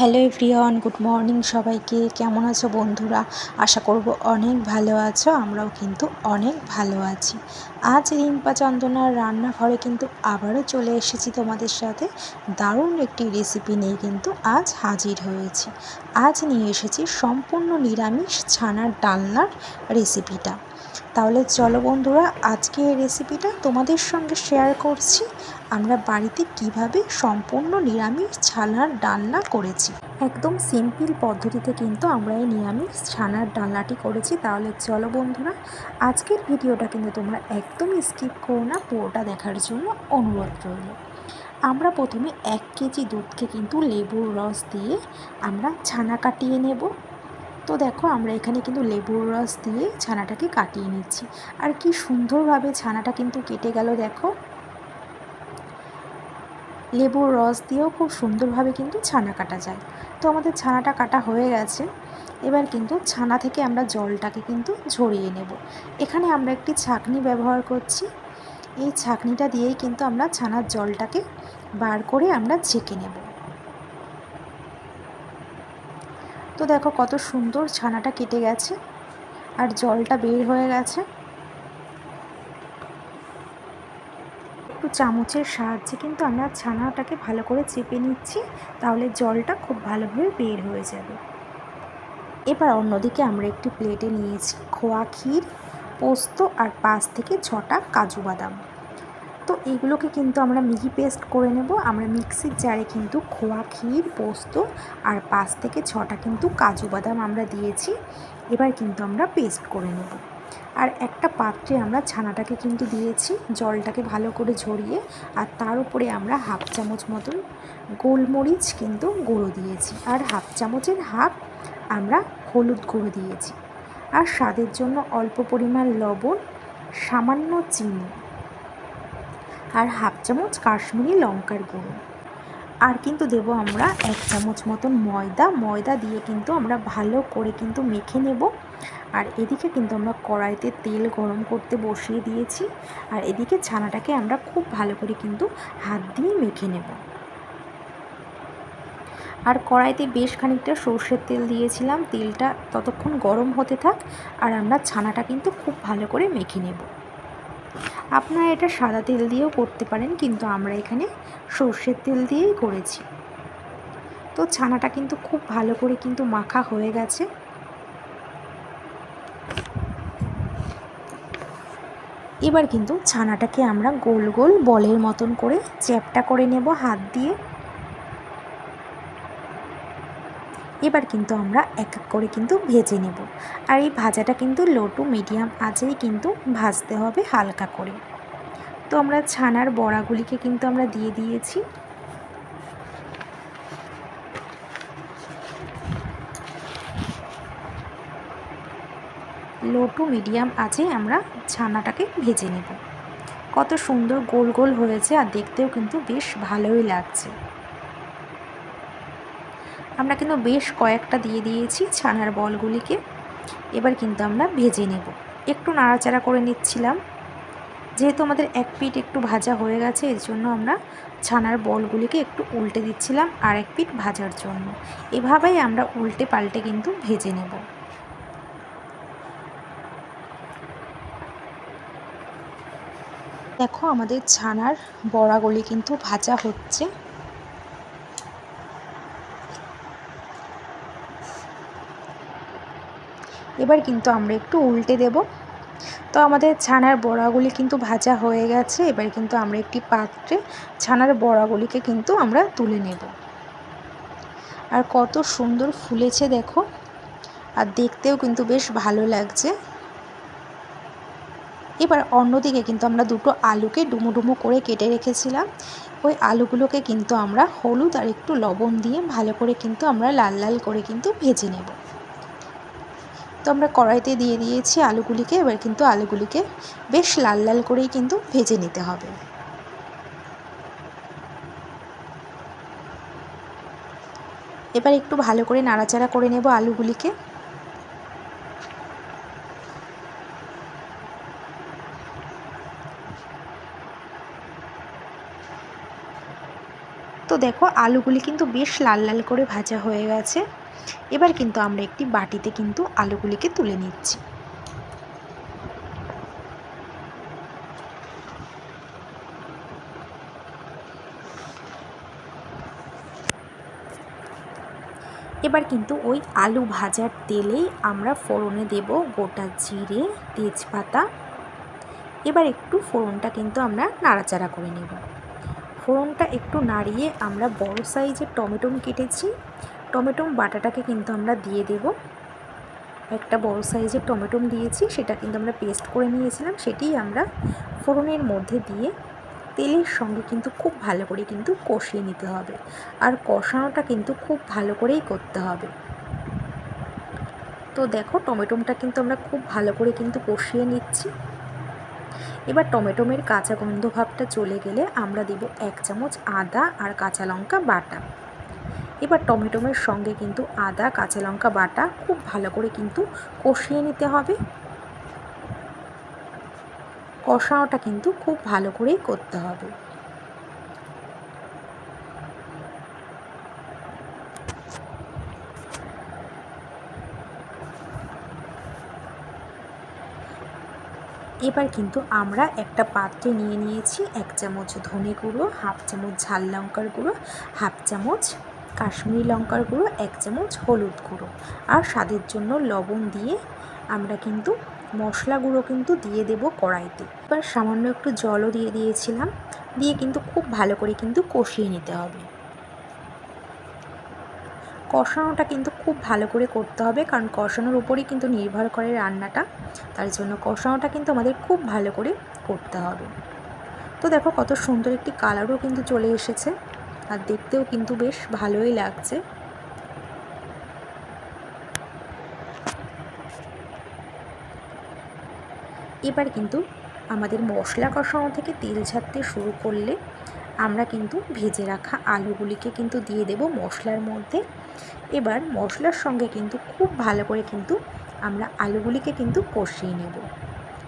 Hello everyone, good morning সবাইকে। কেমন আছো বন্ধুরা? আশা করব অনেক ভালো আছো, আমরাও কিন্তু অনেক ভালো আছি। আজ রিম্পা চন্দনার রান্নাঘরে কিন্তু আবারও চলে এসেছি তোমাদের সাথে। দারুণ একটি রেসিপি নিয়ে কিন্তু আজ হাজির হয়েছি। আজ নিয়ে এসেছি সম্পূর্ণ নিরামিষ ছানার ডালনার রেসিপিটা তাহলে চলো বন্ধুরা, আজকে এই রেসিপিটা তোমাদের সঙ্গে শেয়ার করছি। আমরা বাড়িতে কীভাবে সম্পূর্ণ নিরামিষ ছানার ডালনা করেছি। একদম সিম্পল পদ্ধতিতে কিন্তু আমরা এই নিরামিষ ছানার ডালনাটি করেছি। তাহলে চলো বন্ধুরা, আজকের ভিডিওটা কিন্তু তোমরা একদমই স্কিপ করো না, পুরোটা দেখার জন্য অনুরোধ রইল। আমরা প্রথমে এক কেজি দুধকে কিন্তু লেবুর রস দিয়ে আমরা ছানা কাটিয়ে নেব। তো দেখো, আমরা এখানে কিন্তু লেবুর রস দিয়ে ছানাটাকে কাটিয়ে নিচ্ছি। আর কি সুন্দরভাবে ছানাটা কিন্তু কেটে গেল, দেখো। লেবুর রস দিয়েও খুব সুন্দরভাবে কিন্তু ছানা কাটা যায়। তো আমাদের ছানাটা কাটা হয়ে গেছে। এবার কিন্তু ছানা থেকে আমরা জলটাকে কিন্তু ঝরিয়ে নেব। এখানে আমরা একটি ছাকনি ব্যবহার করছি। এই ছাকনিটা দিয়েই কিন্তু আমরা ছানার জলটাকে বার করে আমরা ছেঁকে নেব। তো দেখো কত সুন্দর ছানাটা কেটে গেছে আর জলটা বের হয়ে গেছে। একটু চামচের সাহায্যে কিন্তু আমরা ছানাটাকে ভালো করে চেপে নিচ্ছি, তাহলে জলটা খুব ভালোভাবে বের হয়ে যাবে। এবার অন্যদিকে আমরা একটি প্লেটে নিয়েছি খোয়া ক্ষীর, পোস্ত আর পাঁচ থেকে ছটা কাজু বাদাম। তো এগুলোকে কিন্তু আমরা মিহি পেস্ট করে নেব। আমরা মিক্সির জারে কিন্তু খোয়া ক্ষীর, পোস্ত আর পাঁচ থেকে ছটা কিন্তু কাজু বাদাম আমরা দিয়েছি। এবার কিন্তু আমরা পেস্ট করে নেব। আর একটা পাত্রে আমরা ছানাটাকে কিন্তু দিয়েছি, জলটাকে ভালো করে ঝরিয়ে। আর তার উপরে আমরা হাফ চামচ মতন গোলমরিচ কিন্তু গুঁড়ো দিয়েছি। আর হাফ চামচের হাফ আমরা হলুদ গুঁড়ো দিয়েছি। আর স্বাদের জন্য অল্প পরিমাণ লবণ, সামান্য চিনি আর হাফ চামচ কাশ্মীরি লঙ্কার গুঁড়ো। আর কিন্তু দেব আমরা এক চামচ মতন ময়দা। ময়দা দিয়ে কিন্তু আমরা ভালো করে কিন্তু মেখে নেব। আর এদিকে কিন্তু আমরা কড়াইতে তেল গরম করতে বসিয়ে দিয়েছি। আর এদিকে ছানাটাকে আমরা খুব ভালো করে কিন্তু হাত দিয়ে মেখে নেব। আর কড়াইতে বেশ খানিকটা সর্ষের তেল দিয়েছিলাম। তেলটা ততক্ষণ গরম হতে থাক। আর আমরা ছানাটা কিন্তু খুব ভালো করে মেখে নেব। আপনারা এটা সাদা তেল দিয়েও করতে পারেন, কিন্তু আমরা এখানে সর্ষের তেল দিয়েই করেছি। তো ছানাটা কিন্তু খুব ভালো করে কিন্তু মাখা হয়ে গেছে। এবার কিন্তু ছানাটাকে আমরা গোল গোল বলের মতন করে চ্যাপটা করে নেব হাত দিয়ে। এবার কিন্তু আমরা এক এক করে কিন্তু ভেজে নেব। আর এই ভাজাটা কিন্তু লো টু মিডিয়াম আঁচেই কিন্তু ভাজতে হবে হালকা করে। তো আমরা ছানার বড়াগুলিকে কিন্তু আমরা দিয়ে দিয়েছি। লো টু মিডিয়াম আছে আমরা ছানাটাকে ভেজে নেব। কত সুন্দর গোল গোল হয়েছে আর দেখতেও কিন্তু বেশ ভালোই লাগছে। আমরা কিন্তু বেশ কয়েকটা দিয়ে দিয়েছি ছানার বলগুলিকে। এবার কিন্তু আমরা ভেজে নেব। একটু নাড়াচাড়া করে নিচ্ছিলাম। যেহেতু আমাদের এক পিঠ একটু ভাজা হয়ে গেছে, এর জন্য আমরা ছানার বলগুলিকে একটু উল্টে দিচ্ছিলাম আর এক পিঠ ভাজার জন্য। এভাবেই আমরা উল্টে পাল্টে কিন্তু ভেজে নেব। দেখো, আমাদের ছানার বড়াগুলি কিন্তু ভাজা হচ্ছে। এবার কিন্তু আমরা একটু উল্টে দেব। তো আমাদের ছানার বড়াগুলি কিন্তু ভাজা হয়ে গেছে। এবার কিন্তু আমরা একটি পাত্রে ছানার বড়াগুলিকে কিন্তু আমরা তুলে নেব। আর কত সুন্দর ফুলেছে দেখো। আর দেখতেও কিন্তু বেশ ভালো লাগছে। এবার অন্যদিকে কিন্তু আমরা দুটো আলুকে ডুমো করে কেটে রেখেছিলাম। ওই আলুগুলোকে কিন্তু আমরা হলুদ আর একটু লবণ দিয়ে ভালো করে কিন্তু আমরা লাল লাল করে কিন্তু ভেজে নেব। তো আমরা কড়াইতে দিয়ে দিয়েছি আলুগুলিকে, এবার কিন্তু আলুগুলিকে বেশ লাল লাল করেই কিন্তু ভেজে নিতে হবে। এবার একটু ভালো করে নাড়াচাড়া করে নেব আলুগুলিকে। তো দেখো, আলুগুলি কিন্তু বেশ লাল লাল করে ভাজা হয়ে গেছে। এবার কিন্তু আমরা একটি বাটিতে কিন্তু আলুগুলিকে তুলে নিচ্ছি। এবার কিন্তু ওই আলু ভাজার তেলেই আমরা ফোড়নে দেব গোটা জিরে, তেজপাতা। এবার একটু ফোড়নটা কিন্তু আমরা নাড়াচাড়া করে নেব। ফোড়নটা একটু নাড়িয়ে আমরা বড় সাইজের টমেটো কেটেছি। টমেটোম বাটাটাকে কিন্তু আমরা দিয়ে দেব। একটা বড় সাইজের টমেটো দিয়েছি, সেটা কিন্তু আমরা পেস্ট করে নিয়েছিলাম, সেটিই আমরা ফোড়নের মধ্যে দিয়ে তেলের সঙ্গে কিন্তু খুব ভালো করে কিন্তু কষিয়ে নিতে হবে। আর কষানোটা কিন্তু খুব ভালো করেই করতে হবে। তো দেখো টমেটোমটা কিন্তু আমরা খুব ভালো করে কিন্তু কষিয়ে নিচ্ছি। এবার টমেটোমের কাঁচা গন্ধ ভাবটা চলে গেলে আমরা দেব এক চামচ আদা আর কাঁচা লঙ্কা বাটা। এবার টমেটোমের সঙ্গে কিন্তু আদা, কাঁচা লঙ্কা বাটা খুব ভালো করে কিন্তু কষিয়ে নিতে হবে। কষানোটা কিন্তু খুব ভালো করেই করতে হবে। এবার কিন্তু আমরা একটা পাত্রে নিয়ে নিয়েছি এক চামচ ধনে গুঁড়ো, হাফ চামচ ঝাল লঙ্কার গুঁড়ো, হাফ চামচ কাশ্মীরি লঙ্কার গুঁড়ো, এক চামচ হলুদ গুঁড়ো। আর স্বাদের জন্য লবণ দিয়ে আমরা কিন্তু মশলা গুঁড়ো কিন্তু দিয়ে দেব কড়াইতে। এবার সামান্য একটু জলও দিয়ে দিয়েছিলাম, দিয়ে কিন্তু খুব ভালো করে কিন্তু কষিয়ে নিতে হবে। কষানোটা কিন্তু খুব ভালো করে করতে হবে, কারণ কষানোর উপরেই কিন্তু নির্ভর করে রান্নাটা। তার জন্য কষানোটা কিন্তু আমাদের খুব ভালো করে করতে হবে। তো দেখো কত সুন্দর একটি কালারও কিন্তু চলে এসেছে। আর দেখতেও কিন্তু বেশ ভালোই লাগছে। এবার কিন্তু আমাদের মশলা কষানো থেকে তেল ছাড়তে শুরু করলে আমরা কিন্তু ভেজে রাখা আলুগুলিকে কিন্তু দিয়ে দেব মশলার মধ্যে। এবার মশলার সঙ্গে কিন্তু খুব ভালো করে কিন্তু আমরা আলুগুলিকে কিন্তু কষিয়ে নেব।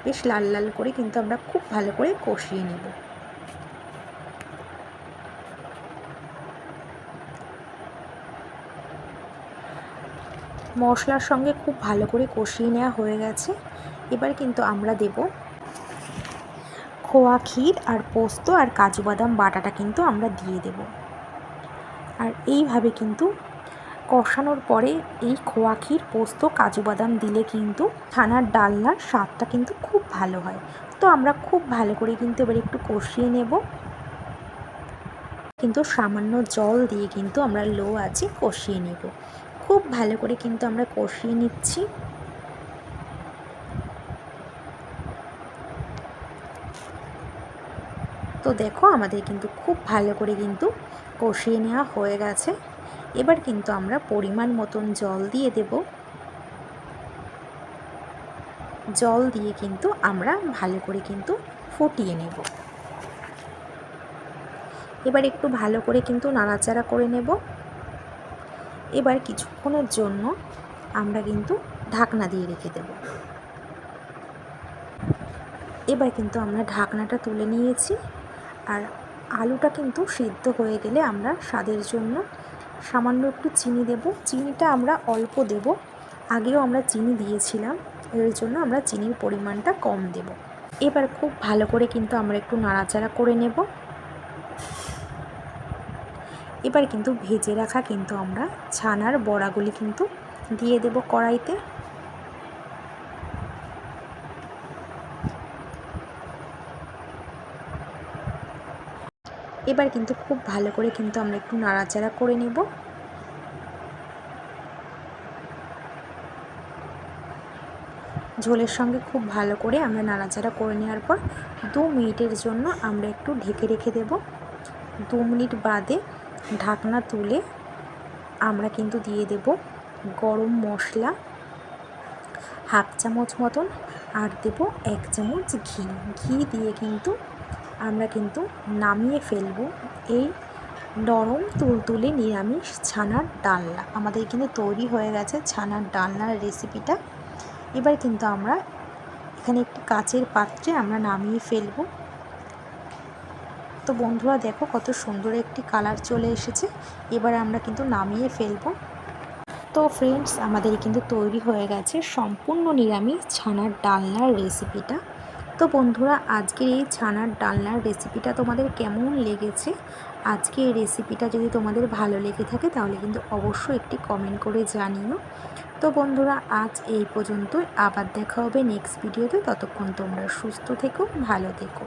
বেশ লাল লাল করে কিন্তু আমরা খুব ভালো করে কষিয়ে নেব। মশলার সঙ্গে খুব ভালো করে কষিয়ে নেওয়া হয়ে গেছে। এবার কিন্তু আমরা দেব খোয়া ক্ষীর আর পোস্ত আর কাজু বাদাম বাটাটা কিন্তু আমরা দিয়ে দেব। আর এইভাবে কিন্তু কষানোর পরে এই খোয়া ক্ষীর, পোস্ত, কাজু বাদাম দিলে কিন্তু ছানার ডালনার স্বাদটা কিন্তু খুব ভালো হয়। তো আমরা খুব ভালো করে কিন্তু এবার একটু কষিয়ে নেব। কিন্তু সামান্য জল দিয়ে কিন্তু আমরা লো আছে কষিয়ে নেব। খুব ভালো করে কিন্তু আমরা কষিয়ে নিচ্ছি। তো দেখো আমাদের কিন্তু খুব ভালো করে কিন্তু কষিয়ে নেওয়া হয়ে গেছে। এবার কিন্তু আমরা পরিমাণ মতন জল দিয়ে দেব। জল দিয়ে কিন্তু আমরা ভালো করে কিন্তু ফুটিয়ে নেব। এবার একটু ভালো করে কিন্তু নাড়াচাড়া করে নেব। এবার কিছুক্ষণের জন্য আমরা কিন্তু ঢাকনা দিয়ে রেখে দেব। এবার কিন্তু আমরা ঢাকনাটা তুলে নিয়েছি আর আলুটা কিন্তু সিদ্ধ হয়ে গেলে আমরা স্বাদের জন্য সামান্য একটু চিনি দেব। চিনিটা আমরা অল্প দেব। আগেও আমরা চিনি দিয়েছিলাম, এর জন্য আমরা চিনির পরিমাণটা কম দেব। এবার খুব ভালো করে কিন্তু আমরা একটু নাড়াচাড়া করে নেব। এবার কিন্তু ভেজে রাখা কিন্তু আমরা ছানার বড়াগুলি কিন্তু দিয়ে দেব কড়াইতে। এবার কিন্তু খুব ভালো করে কিন্তু আমরা একটু নাড়াচাড়া করে নেব। ঝোলের সঙ্গে খুব ভালো করে আমরা নাড়াচাড়া করে নেওয়ার পর দু মিনিটের জন্য আমরা একটু ঢেকে রেখে দেব। দু মিনিট বাদে ঢাকনা তুলে আমরা কিন্তু দিয়ে দেব গরম মশলা হাফ চামচ মতন আর দেব এক চামচ ঘি। ঘি দিয়ে কিন্তু আমরা কিন্তু নামিয়ে ফেলব এই নরম তুলতুলে নিরামিষ ছানার ডালনা। আমাদের কিন্তু তৈরি হয়ে গেছে ছানার ডালনার রেসিপিটা এবার কিন্তু আমরা এখানে একটি কাচের পাত্রে আমরা নামিয়ে ফেলব। তো বন্ধুরা দেখো কত সুন্দর একটি কালার চলে এসেছে। এবার আমরা কিন্তু নামিয়ে ফেলব। তো ফ্রেন্ডস আমাদের কিন্তু তৈরি হয়ে গেছে সম্পূর্ণ নিরামিষ ছানার ডালনার রেসিপিটা তো বন্ধুরা, আজকের এই ছানার ডালনার রেসিপিটা তোমাদের কেমন লেগেছে? আজকে এই রেসিপিটা যদি তোমাদের ভালো লেগে থাকে, তাহলে কিন্তু অবশ্যই একটি কমেন্ট করে জানিও। তো বন্ধুরা, আজ এই পর্যন্তই। আবার দেখা হবে নেক্সট ভিডিওতে ততক্ষণ তোমরা সুস্থ থেকো, ভালো থেকো।